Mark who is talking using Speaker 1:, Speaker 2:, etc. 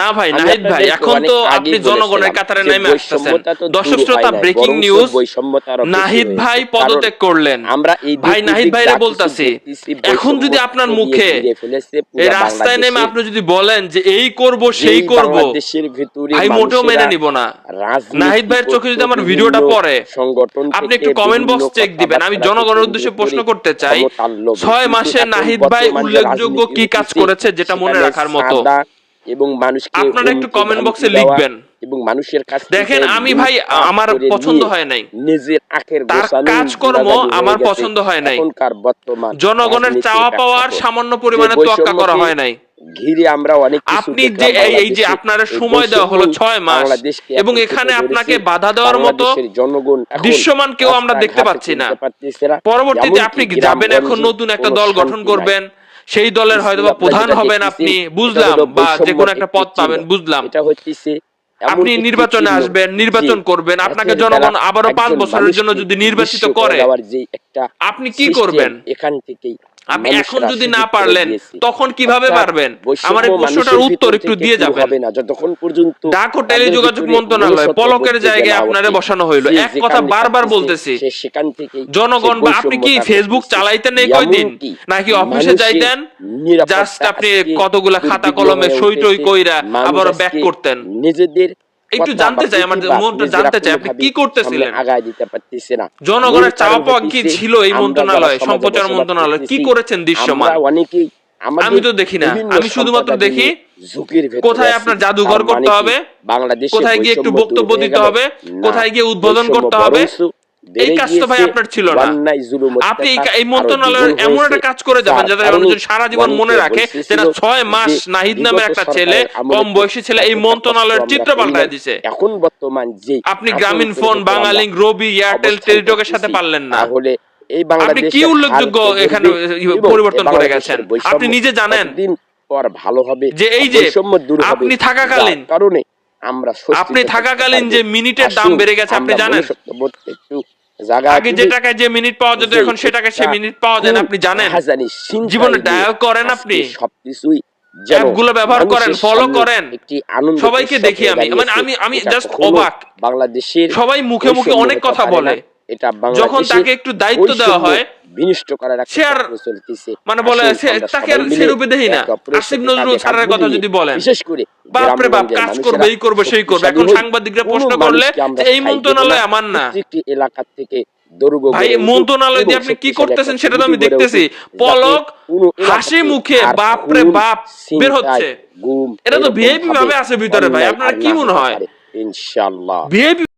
Speaker 1: না ভাই নাহিদ ভাই এখন তো আপনি জনগণের কাতারে নেমে আসতেছেন। দর্শক শ্রোতা ব্রেকিং নিউজ নাহিদ ভাই পদত্যাগ করলেন।
Speaker 2: আমরা এই
Speaker 1: ভাই নাহিদ ভাইরে বলতাছি এখন যদি আপনার মুখে এই রাস্তায় নেমে আপনি যদি বলেন যে এই করব সেই করব ভাই মোটেও মেনে নিব না। নাহিদ ভাইয়ের চোখে যদি আমার ভিডিওটা পড়ে
Speaker 2: সংগঠন
Speaker 1: আপনি একটু কমেন্ট বক্স চেক দিবেন। আমি জনগণের উদ্দেশ্যে প্রশ্ন করতে চাই ছয় মাসে নাহিদ ভাই উল্লেখযোগ্য কি কাজ করেছে যেটা মনে রাখার মতো?
Speaker 2: এবং মানুষকে
Speaker 1: আপনারা একটু
Speaker 2: ধামকি দেওয়া
Speaker 1: লিখবেন।
Speaker 2: এবং মানুষের কাছ
Speaker 1: দেখেন আমি ভাই আমার পছন্দ হয় নাই
Speaker 2: নিজের আখের
Speaker 1: তার কাজকর্ম আমার পছন্দ হয় নাই।
Speaker 2: বর্তমান
Speaker 1: জনগণের চাওয়া পাওয়ার সামান্য পরিমাণে তোয়াক্কা করা হয় নাই
Speaker 2: ঘিরে আমরা অনেক
Speaker 1: আপনি যে এই- যে। আপনার সময় দেওয়া হলো ছয় মাস এবং
Speaker 2: এখানে
Speaker 1: আপনাকে বাধা দেওয়ার মতো
Speaker 2: জনগণ
Speaker 1: দৃশ্যমান কেউ আমরা দেখতে পাচ্ছি না। পরবর্তীতে আপনি যাবেন এখন নতুন একটা দল গঠন করবেন সেই দলের হয়তো বা প্রধান হবেন আপনি বুঝলাম বা যে কোনো একটা পদ পাবেন বুঝলাম।
Speaker 2: এটা
Speaker 1: আপনি নির্বাচনে আসবেন নির্বাচন করবেন আপনাকে জনগণ আবারও পাঁচ বছরের জন্য যদি নির্বাচিত করে আপনি কি করবেন?
Speaker 2: এখান থেকেই
Speaker 1: আপনি এখন যদি না পারলেন তখন কীভাবে পারবেন? আমার এই প্রশ্নটার উত্তর একটু দিয়ে যাবেন।
Speaker 2: হবে না। যতক্ষণ পর্যন্ত
Speaker 1: ডাক ও টেলিযোগাযোগ মন্ত্রণালয় পলকের জায়গায় আপনারে বসানো হইল। এক কথা বারবার বলতেছি
Speaker 2: সেখান থেকেই
Speaker 1: জনগণ বা আপনি কি ফেসবুক চালাইতেন এই কয়দিন? নাকি অফিসে যাইতেন? জাস্ট আপনি কতগুলা খাতা কলমে সই টই কইরা আবার ব্যাক করতেন।
Speaker 2: নিজেদের
Speaker 1: একটু জানতে চাই, আমার মনটা জানতে চাই, আপনি কি করতেছিলেন?
Speaker 2: আগায় দিতে পারতেছি না।
Speaker 1: জনগণের চাওয়া পাওয়া কি ছিল এই মন্ত্রণালয় সম্প্রচার মন্ত্রণালয়? কি করেছেন দৃশ্যমান?
Speaker 2: অনেকেই
Speaker 1: আমি তো দেখি না। আমি শুধুমাত্র দেখি কোথায় আপনার জাদুঘর করতে
Speaker 2: মানে
Speaker 1: হবে,
Speaker 2: বাংলাদেশে
Speaker 1: কোথায় গিয়ে একটু বক্তব্য দিতে হবে, কোথায় গিয়ে উদ্বোধন করতে হবে, এই কাজটা ভাই আপনার ছিল না। আপনি এই- মন্ত্রণালয়ের এমন একটা কাজ করে যাবেন যাতে
Speaker 2: কারণে
Speaker 1: মানুষ সারা জীবন মনে রাখে যে না ছয় মাস নাহিদ নামে একটা ছেলে কম বয়সী ছেলে এই মন্ত্রণালয়ের চিত্র পাল্টায় দিছে
Speaker 2: এখন বর্তমান যে
Speaker 1: আপনি গ্রামীণ ফোন বাংলালিংক রবি এয়ারটেল টেলিটকের সাথে পারলেন না
Speaker 2: এই
Speaker 1: আপনি কি উল্লেখযোগ্য এখানে পরিবর্তন করে গেছেন? আপনি নিজে জানেন
Speaker 2: পর ভালো হবে
Speaker 1: যে এই যে আপনি থাকাকালীন
Speaker 2: কারণে আমরা
Speaker 1: আপনি থাকাকালীন যে মিনিটের দাম বেড়ে গেছে আপনি জানেন?
Speaker 2: একটু
Speaker 1: আগে যে টাকায় যে মিনিট পাওয়া যেত এখন সে টাকায় সে মিনিট পাওয়া যায় না আপনি জানেন জীবনে ডায়াল করেন আপনি?
Speaker 2: সবকিছুই
Speaker 1: অ্যাপগুলো ব্যবহার করেন, follow করেন।
Speaker 2: একটি আনন্দ
Speaker 1: সবাইকে দেখি আমি, মানে আমি- আমি just অবাক।
Speaker 2: বাংলাদেশের
Speaker 1: সবাই মুখে মুখে অনেক কথা বলে।
Speaker 2: এটা
Speaker 1: যখন তাকে একটু দায়িত্ব দেওয়া হয়,
Speaker 2: বিনষ্ট করার একটা চলতেছে।
Speaker 1: মানে বলে তাকে আর সেরূপে দেখি না। আসিফ নজরুল স্যারের কথা যদি বলেন,
Speaker 2: বিশেষ করে
Speaker 1: বাপরে বাপ কাজ করবে এই করবে সেই করবে। এখন সাংবাদিকরা প্রশ্ন করলে এই মন্ত্রণালয় আমার না।
Speaker 2: এলাকা থেকে
Speaker 1: ভাই মন্ত্রণালয় দিয়ে আপনি কি করতেছেন সেটা তো আমি দেখতেছি। পলক হাসি মুখে বাপরে বাপ বের হচ্ছে। এটা তো ভিআইপি ভাবে আছে ভিতরে ভাই। আপনার কি মনে হয়।
Speaker 2: ইনশাআল্লাহ।
Speaker 1: ভিআইপি